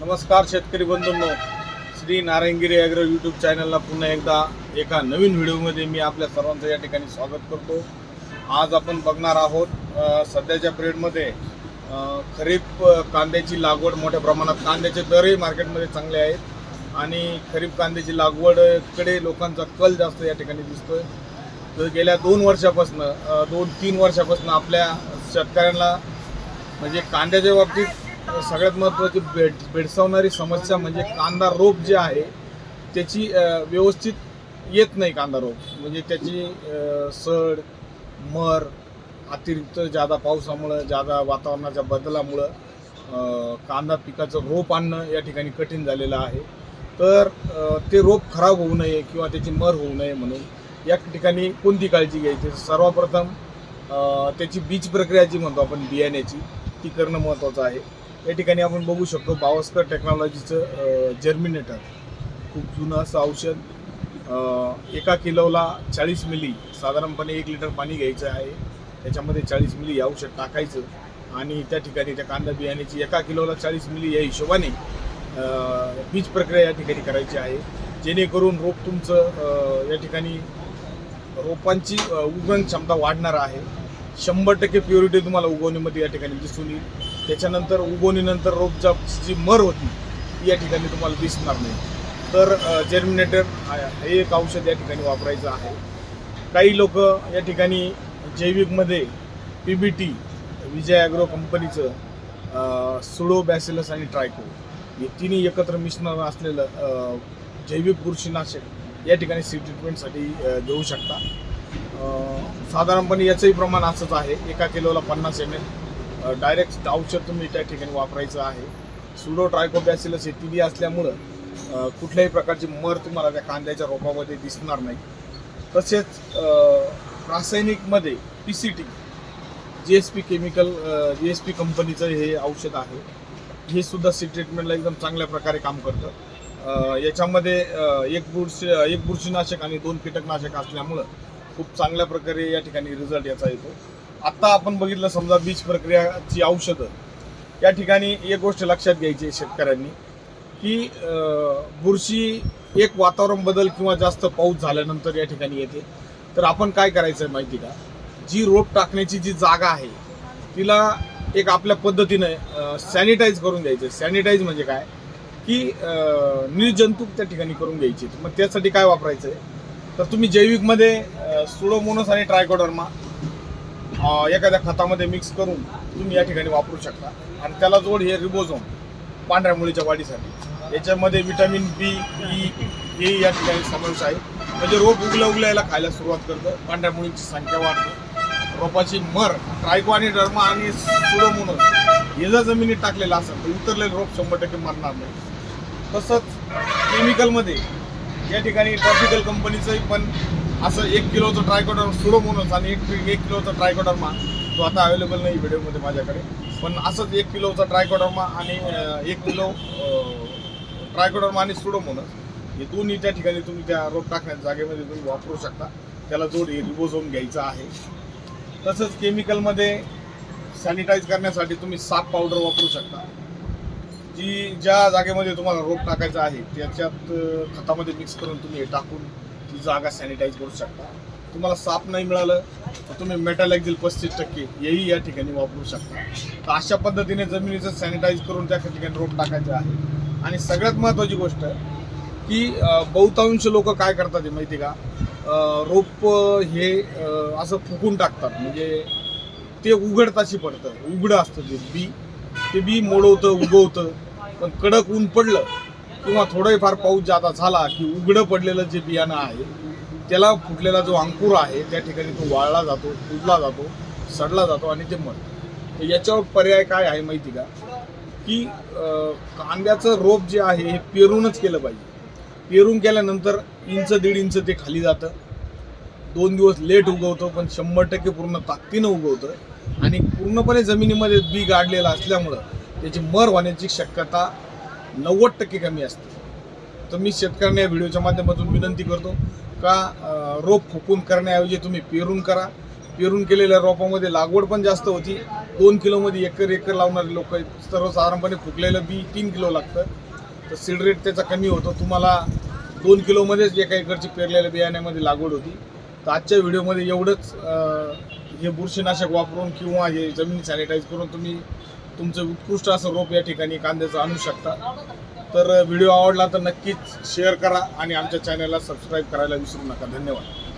नमस्कार शेतकरी बंधूंनो. श्री नारायणगिरी ॲग्रो यूट्यूब चॅनलला पुन्हा एकदा एका नवीन व्हिडिओमध्ये मी आपल्या सर्वांचं या ठिकाणी स्वागत करतो. आज आपण बघणार आहोत सध्याच्या पिरियडमध्ये खरीप कांद्याची लागवड मोठ्या प्रमाणात कांद्याचे दरही मार्केटमध्ये चांगले आहेत आणि खरीप कांद्याची लागवडकडे लोकांचा कल जास्त या ठिकाणी दिसतोय. तर गेल्या दोन वर्षापासून दोन तीन वर्षापासून आपल्या शेतकऱ्यांना म्हणजे कांद्याच्या बाबतीत सगळ्यात महत्त्वाची बेड भेडसावणारी समस्या म्हणजे कांदा रोप जे आहे त्याची व्यवस्थित येत नाही कांदा रोप. म्हणजे त्याची सड मर अतिरिक्त जादा पावसामुळं जादा वातावरणाच्या बदलामुळं कांदा पिकाचं रोप आणणं या ठिकाणी कठीण झालेलं आहे. तर ते रोप खराब होऊ नये किंवा त्याची मर होऊ नये म्हणून या ठिकाणी कोणती काळजी घ्यायची? सर्वप्रथम त्याची बीज प्रक्रिया जी म्हणतो आपण बियाण्याची ती करणं महत्त्वाचं आहे. या ठिकाणी आपण बघू शकतो बावस्कर टेक्नॉलॉजीचं जर्मिनेटर खूप जुनं असं औषध. एका किलोला चाळीस मिली साधारणपणे एक लिटर पाणी घ्यायचं आहे. त्याच्यामध्ये चाळीस मिली हे औषध टाकायचं आणि त्या ठिकाणी त्या कांदा बियाण्याची एका किलोला चाळीस मिली या हिशोबाने बीज प्रक्रिया या ठिकाणी करायची आहे. जेणेकरून रोप तुमचं या ठिकाणी रोपांची उगवण क्षमता वाढणार आहे. शंभर टक्के प्युरिटी तुम्हाला उगवणीमध्ये या ठिकाणी दिसून येईल. त्याच्यानंतर उगवणीनंतर रोपचा जी मर होती ती या ठिकाणी तुम्हाला दिसणार नाही. तर जर्मिनेटर हे एक औषध या ठिकाणी वापरायचं आहे. काही लोक या ठिकाणी जैविकमध्ये P B T Vijay agro कंपनीचं सुडो बॅसिलस आणि ट्रायको हे तिन्ही एकत्र मिश्रण असलेलं जैविक बुरशीनाशक या ठिकाणी सी ट्रीटमेंटसाठी घेऊ शकता. साधारणपणे याचंही प्रमाण असंच आहे. एका किलोला पन्नास एम एल डायरेक्ट औषध तुम्ही त्या ठिकाणी वापरायचं आहे. सुडो ट्रायकोबॅसिलस हे तिन्ही असल्यामुळं कुठल्याही प्रकारची मर तुम्हाला त्या कांद्याच्या रोपामध्ये दिसणार नाही. तसेच रासायनिकमध्ये P C T G S P chemical G S P कंपनीचं हे औषध आहे. हे सुद्धा सी ट्रीटमेंटला एकदम चांगल्या प्रकारे काम करतं. याच्यामध्ये एक बुरशी एक बुरशीनाशक आणि दोन कीटकनाशक असल्यामुळं खूप चांगल्या प्रकारे या ठिकाणी रिझल्ट याचा येतो. आत्ता आपण बघितलं समजा बीज प्रक्रियाची औषधं. या ठिकाणी एक गोष्ट लक्षात घ्यायची आहे शेतकऱ्यांनी की बुरशी एक वातावरण बदल किंवा जास्त पाऊस झाल्यानंतर या ठिकाणी येते. तर आपण काय करायचं आहे माहिती का? जी रोप टाकण्याची जी जागा आहे तिला एक आपल्या पद्धतीने सॅनिटाईज करून द्यायचं सॅनिटाईज म्हणजे काय? की अ, निर्जंतुक त्या ठिकाणी करून घ्यायची. मग त्यासाठी काय वापरायचं आहे? तर तुम्ही जैविकमध्ये सुडोमोनस आणि ट्रायकोडर्मा एखाद्या खतामध्ये मिक्स करून तुम्ही या ठिकाणी वापरू शकता. आणि त्याला जोड हे रिबोझोम पांढऱ्या मुळीच्या वाढीसाठी. याच्यामध्ये विटॅमिन बी ई हे या ठिकाणी समावेश आहे. म्हणजे रोप उगल्या उगल्याला खायला सुरुवात करतं. पांढऱ्या मुळींची संख्या वाढते. रोपाची मर ट्रायको आणि डर्मा आणि सुडोमोनस हे जर जमिनीत टाकलेलं असेल तर उतरलेलं रोप शंभर टक्के मरणार नाही. तसंच केमिकलमध्ये या ठिकाणी ट्रॉपिकल कंपनीचंही पण असं एक किलोचं ट्रायकोडर सुडोमोनस आणि एक एक किलोचा ट्रायकोडर्मा तो आता अवेलेबल नाही व्हिडिओमध्ये माझ्याकडे. पण असंच एक किलोचा ट्रायकोडर्मा आणि एक किलो ट्रायकोडर्मा आणि सुडोमोनस हे दोन्ही त्या ठिकाणी तुम्ही त्या रोप टाकण्याच्या जागेमध्ये तुम्ही वापरू शकता. त्याला जोड हे रिबोझोम घ्यायचा आहे. तसंच केमिकलमध्ये सॅनिटाईज करण्यासाठी तुम्ही साप पावडर वापरू शकता. जी ज्या जागेमध्ये तुम्हाला रोप टाकायचा आहे त्याच्यात खतामध्ये मिक्स करून तुम्ही हे टाकून ती जागा सॅनिटाईज करू शकता. तुम्हाला साप नाही मिळालं तर तुम्ही मेटल एक्झिल पस्तीस टक्के हेही या ठिकाणी वापरू शकता. तर अशा पद्धतीने जमिनीचं सॅनिटाईज करून त्या ठिकाणी रोप टाकायचं आहे. आणि सगळ्यात महत्त्वाची गोष्ट की बहुतांश लोक काय करतात हे माहिती आहे का? रोप हे असं फुकून टाकतात. म्हणजे ते उघडताशी पडतं. उघडं असतं ते बी. ते बी मोडवतं उगवतं. पण कडक ऊन पडलं किंवा थोडाही फार पाऊस जादा झाला की उघडं पडलेलं जे बियाणं आहे त्याला फुटलेला जो अंकुर आहे त्या ठिकाणी तो वाळला जातो कुजला जातो सडला जातो आणि ते मरतं. तर याच्यावर पर्याय काय आहे माहिती का? की कांद्याचं रोप जे आहे हे पेरूनच केलं पाहिजे. पेरून केल्यानंतर इंच दीड इंच ते खाली जातं. दोन दिवस लेट उगवतं पण शंभर टक्के पूर्ण ताकदीनं उगवतं. आणि पूर्णपणे जमिनीमध्ये बी गाडलेलं असल्यामुळं त्याची मर होण्याची शक्यता नव्वद टक्के कमी असते. तर मी शेतकऱ्यांना या व्हिडिओच्या माध्यमातून विनंती करतो का रोप फुकून करण्याऐवजी तुम्ही पेरून करा. पेरून केलेल्या रोपामध्ये लागवड पण जास्त होती. दोन किलोमध्ये एकर एकर लावणारे लोक सर्वसाधारणपणे फुकलेलं बी तीन किलो लागतं. तर सीड रेट त्याचा कमी होतो. तुम्हाला दोन किलोमध्येच एका एकरची पेरलेल्या बियाण्यामध्ये लागवड होती. तर आजच्या व्हिडिओमध्ये एवढंच हे बुरशीनाशक वापरून किंवा हे जमीन सॅनिटाईज करून तुम्ही तुमचं उत्कृष्ट असं रोप या ठिकाणी कांद्याचं आणू शकता. तर व्हिडिओ आवडला तर नक्कीच शेअर करा आणि आमच्या चॅनलला सबस्क्राईब करायला विसरू नका. धन्यवाद.